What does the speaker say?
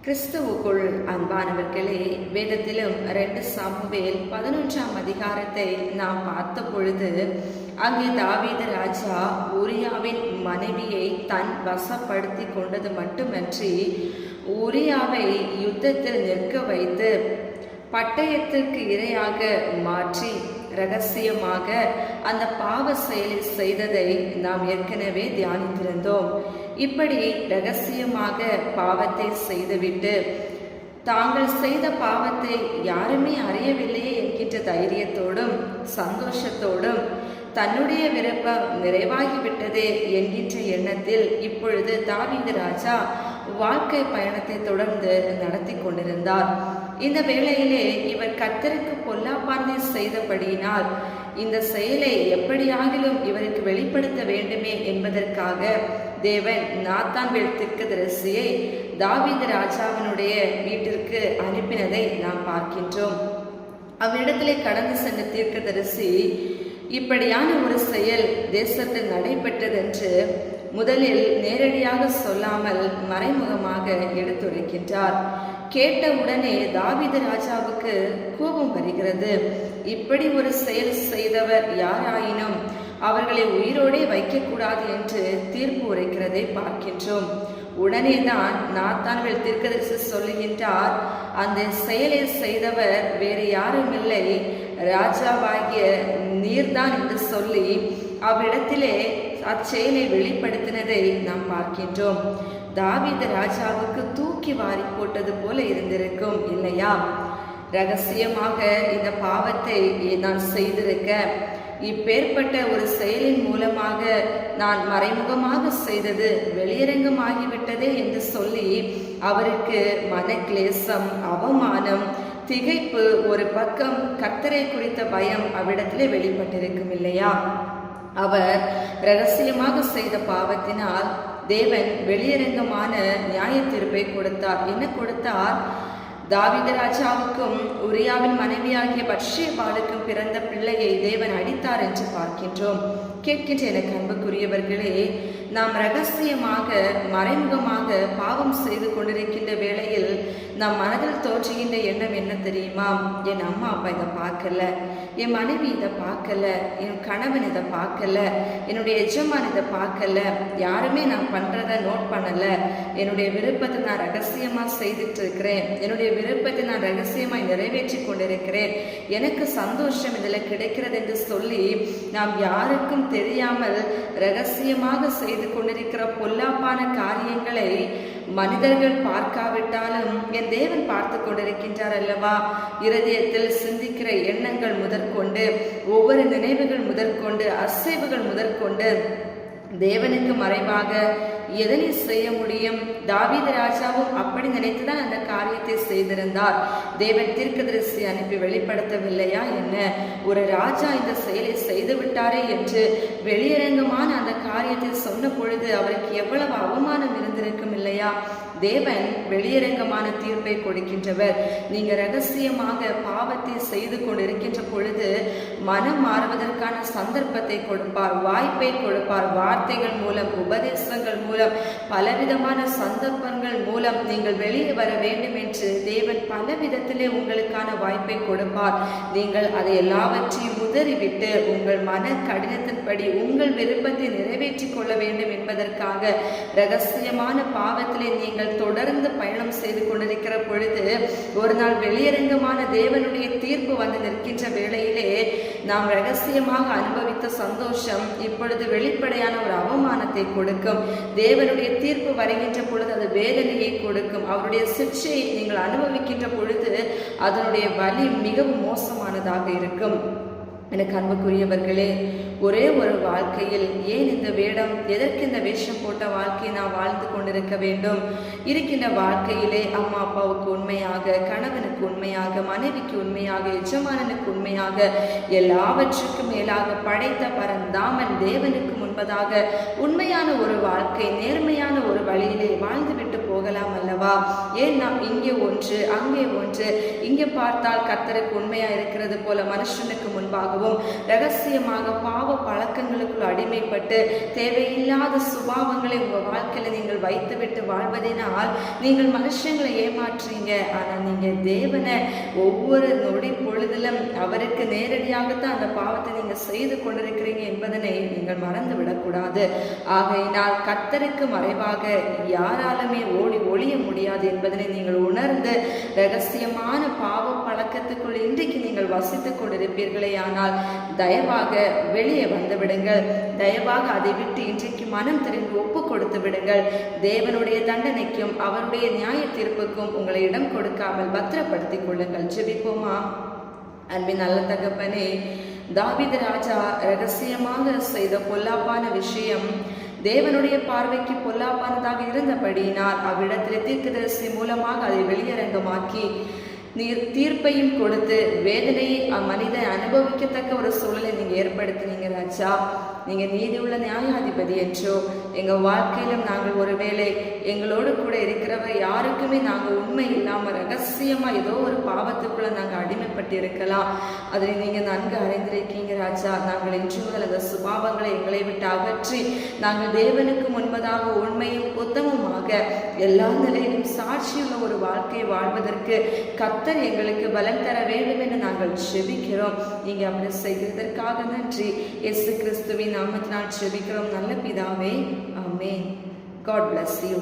கிறிஸ்துவுக்குள் அன்பானவர்களே வேதத்திலும் ரெண்டு சாமுவேல் பதினொன்றாம் அதிகாரத்தை நாம் பார்த்த பொழுது அங்கே தாவீத ராஜா உரியாவின் மனைவியை தன் வசப்படுத்தி கொண்டது மட்டுமன்றி உரியாவை யுத்தத்தில் நிற்க வைத்து பட்டயத்திற்கு இரையாக மாற்றி ரகசியமாக அந்த பாவ செயலை செய்ததை நாம் ஏற்கனவே தியானித்திருந்தோம். இப்படி ரகசியமாக பாவத்தை செய்துவிட்டு தாங்கள் செய்த பாவத்தை யாருமே அறியவில்லையே என்கின்ற தைரியத்தோடும் சந்தோஷத்தோடும் தன்னுடைய விருப்பம் நிறைவாகிவிட்டதே என்கின்ற எண்ணத்தில் இப்பொழுது தாவீது ராஜா வாழ்க்கை பயணத்தை தொடர்ந்து நடத்தி கொண்டிருந்தார். இந்த வேளையிலே இவர் கத்தருக்கு பொல்லாப்பார்வை செய்தபடியினால் இந்த செயலை எப்படியாகிலும் இவருக்கு வெளிப்படுத்த வேண்டுமே என்பதற்காக தேவன் நாத்தான் தரிசியை தாவீது ராஜாவினுடைய வீட்டிற்கு அனுப்பினதை நாம் பார்க்கின்றோம். அவரிடத்திலே கடந்து சென்ற தீர்க்கதரிசி இப்படியான ஒரு செயல் தேசத்தில் நடைபெற்றதென்று முதலில் நேரடியாக சொல்லாமல் மறைமுகமாக எடுத்துரைக்கின்றார். கேட்ட உடனே ராஜாவுக்கு கோபம் வருகிறது. இப்படி ஒரு செயல் செய்தவர் யாராயினும் அவர்களை உயிரோடே வைக்கக்கூடாது என்று தீர்ப்பு உரைக்கிறதை பார்க்கின்றோம். உடனே தான் நாத்தான்கள் தீர்க்கதரிசி சொல்லுகின்றார் அந்த செயலை செய்தவர் வேறு யாரும் இல்லை. ராஜாவாகிய நீர்தான் என்று சொல்லி அவ்விடத்திலே அச்செயலை வெளிப்படுத்தினதை நாம் பார்க்கின்றோம். தாவித ராஜாவுக்கு தூக்கி வாரி போட்டது போல இருந்திருக்கும் இல்லையா? ரகசியமாக இந்த பாவத்தை நான் செய்திருக்க இப்பேற்பட்ட ஒரு செயலின் மூலமாக நான் மறைமுகமாக செய்தது வெளியரங்கமாகிவிட்டதே என்று சொல்லி அவருக்கு மனக்லேசம் அவமானம் திகைப்பு ஒரு பக்கம் கர்த்தரை குறித்த பயம் அவ்விடத்திலே வெளிப்பட்டிருக்கும் இல்லையா? அவர் ரகசியமாக செய்த பாவத்தினால் தேவன் வெளியரங்கமான நியாய தீர்ப்பை கொடுத்தார். என்ன கொடுத்தார்? தாவித ராஜாவுக்கும் உரியாவின் மனைவியாகிய பட்சியபாலுக்கும் பிறந்த பிள்ளையை தேவன் அடித்தார் என்று பார்க்கின்றோம். கேட்கின்ற எனக்கு அன்புக்குரியவர்களே நாம் ரகசியமாக மறைமுகமாக பாவம் செய்து கொண்டிருக்கின்ற வேளையில் நம் மனதில் தோற்றுகின்ற எண்ணம் என்ன தெரியுமா? என் அம்மா அப்பா இதை பார்க்கல. என் மனைவி இதை பார்க்கல. என் கணவன் இதை பார்க்கல. என்னுடைய எஜமான் இதை பார்க்கல. யாருமே நான் பண்ணுறத நோட் பண்ணலை. என்னுடைய விருப்பத்தை நான் ரகசியமாக செய்துட்டு இருக்கிறேன் என்னுடைய விருப்பத்தை நான் ரகசியமாக நிறைவேற்றி கொண்டிருக்கிறேன். எனக்கு சந்தோஷம் இதில் கிடைக்கிறது என்று சொல்லி நாம் யாருக்கும் தெரியாமல் ரகசியமாக செய்து செய்து கொண்டிருக்கிற பொல்லாப்பான காரியங்களை மனிதர்கள் பார்க்காவிட்டாலும் என் தேவன் பார்த்து கொண்டிருக்கின்றார் அல்லவா? இருதயத்தில் சிந்திக்கிற எண்ணங்கள் முதற்கொண்டு ஒவ்வொரு நினைவுகள் முதற்கொண்டு அசைவுகள் முதற்கொண்டு தேவனுக்கு மறைவாக எதனை செய்ய முடியும்? தாவீத ராஜாவும் அப்படி நினைத்துதான் அந்த காரியத்தை செய்திருந்தார். தேவன் தீர்க்கதரிசி அனுப்பி வெளிப்படுத்தவில்லையா என்ன? ஒரு ராஜா இந்த செயலை செய்து விட்டாரே என்று வெளியரங்கமான அந்த காரியத்தில் சொன்ன பொழுது அவருக்கு எவ்வளவு அவமானம் இருந்திருக்கும் இல்லையா? தேவன் வெளியரங்கமான தீர்ப்பை கொடுக்கின்றவர். நீங்க ரகசியமாக பாவத்தை செய்து கொண்டிருக்கின்ற பொழுது மனம் மாறுவதற்கான சந்தர்ப்பத்தை கொடுப்பார் வாய்ப்பை கொடுப்பார். வார்த்தைகள் மூலம் உபதேசங்கள் மூலம் பலவிதமான சந்தர்ப்பங்கள் மூலம் நீங்கள் வெளியே வர வேண்டும் என்று தேவன் பல விதத்திலே உங்களுக்கான வாய்ப்பை கொடுப்பார். நீங்கள் அதை எல்லாவற்றையும் சிதறிவிட்டு உங்கள் மன கடினத்தின்படி உங்கள் விருப்பத்தை நிறைவேற்றிக் கொள்ள வேண்டும் என்பதற்காக ரகசியமான பாவத்திலே நீங்கள் தொடர்ந்து பயணம் செய்து கொண்டிருக்கிற பொழுது ஒரு நாள் வெளியரங்கமான தேவனுடைய தீர்ப்பு வந்து நிற்கின்ற வேளையிலே நாம் ரகசியமாக அனுபவித்த சந்தோஷம் இப்பொழுது வெளிப்படையான ஒரு அவமானத்தை கொடுக்கும். தேவனுடைய தீர்ப்பு வருகின்ற பொழுது அது வேதனையை கொடுக்கும். அவருடைய சிக்ஷையை நீங்கள் அனுபவிக்கின்ற பொழுது அதனுடைய வலி மிகவும் மோசமானதாக இருக்கும். எனக்கு அன்புக்குரியவர்களே ஒரே ஒரு வாழ்க்கையில் ஏன் இந்த வேடம் எதற்கு இந்த வேஷம் போட்ட வாழ்க்கையை நான் வாழ்ந்து கொண்டிருக்க வேண்டும்? இருக்கின்ற வாழ்க்கையிலே அம்மா அப்பாவுக்கு உண்மையாக கணவனுக்கு உண்மையாக மனைவிக்கு உண்மையாக எஜமானனுக்கு உண்மையாக எல்லாவற்றுக்கும் மேலாக படைத்த பரந்தாமன் தேவனுக்கு முன்பதாக உண்மையான ஒரு வாழ்க்கை நேர்மையான ஒரு வழியிலே வாழ்ந்துவிட்டு போகலாம் அல்லவா? ஏன் நாம் இங்கே ஒன்று அங்கே ஒன்று? இங்கே பார்த்தால் கத்தருக்கு உண்மையா இருக்கிறது போல மனுஷனுக்கு முன்பாகவும் ரகசியமாக பாவ பழக்கங்களுக்குள் அடிமைப்பட்டு தேவையில்லாத சுபாவங்களை உங்கள் வாழ்க்கையில் நீங்கள் வைத்துவிட்டு வாழ்வதினால் நீங்கள் மனுஷங்களை ஏமாற்றுறீங்க. ஆனால் நீங்கள் தேவனை ஒவ்வொரு நொடி பொழுதிலும் அவருக்கு நேரடியாகத்தான் அந்த பாவத்தை நீங்கள் செய்து கொண்டிருக்கிறீங்க என்பதனை நீங்கள் மறந்து விடக்கூடாது ஆகையினால் கத்தருக்கு மறைவாக யாராலுமே ஓடி ஒளிய முடியாது என்பதனை நீங்கள் உணர்ந்து ரகசியமான பாவ பழக்கத்துக்குள் இன்றைக்கு நீங்கள் வசித்துக் கொண்டிருப்பீர்களே ஆனால் தயவாக வெளியே வந்துவிடுங்கள். தயவாக அதை விட்டு இன்றைக்கு மனம் திரும்பி ஒப்பு கொடுத்து விடுங்கள். தேவனுடைய தண்டனைக்கும் அவருடைய நியாய தீர்ப்புக்கும் உங்களை இடம் கொடுக்காமல் பத்திரப்படுத்திக் கொள்ளுங்கள். ஜெபிப்போமா? அன்பின் நல்ல தகப்பனே தாவித ராஜா ரகசியமாக செய்த பொல்லாப்பான விஷயம் தேவனுடைய பார்வைக்கு பொல்லாப்பானதாக இருந்தபடியினால் அவ்விடத்தில் தீர்க்கதரிசி மூலமாக அதை வெளியரங்கமாக்கி நீர் தீர்ப்பையும் கொடுத்து வேதனையை அம்மனிதன் அனுபவிக்கத்தக்க ஒரு சூழலை நீங்க ஏற்படுத்தினீங்க ராஜா. நீங்க உள்ள நியாயாதிபதி என்றோ எங்க வாழ்க்கையிலும் நாங்கள் ஒருவேளை எங்களோடு கூட இருக்கிறவர் யாருக்குமே நாங்கள் உண்மை இல்லாம ரகசியமா ஏதோ ஒரு பாவத்துக்குள்ள நாங்கள் அடிமைப்பட்டு இருக்கலாம் அதை நீங்க நன்கு அறிந்திருக்கீங்க ராஜா. நாங்கள் இன்று முதல் அந்த சுபாவங்களை எங்களை விட்டு அகற்றி நாங்கள் தேவனுக்கு முன்பதாக உண்மையும் உத்தமமாக எல்லா நிலையிலும் சாட்சியுள்ள ஒரு வாழ்க்கையை வாழ்வதற்கு கத்தர் எங்களுக்கு பலம் தர வேண்டும் என்று நாங்கள் செபிக்கிறோம். நீங்க அப்படி செய்கிறதற்காக நன்றி. எஸ் கிறிஸ்துவின் நாமத்தினால் செபிக்கிறோம். நல்ல பிதாவே அமே காட் பிளஸ் யூ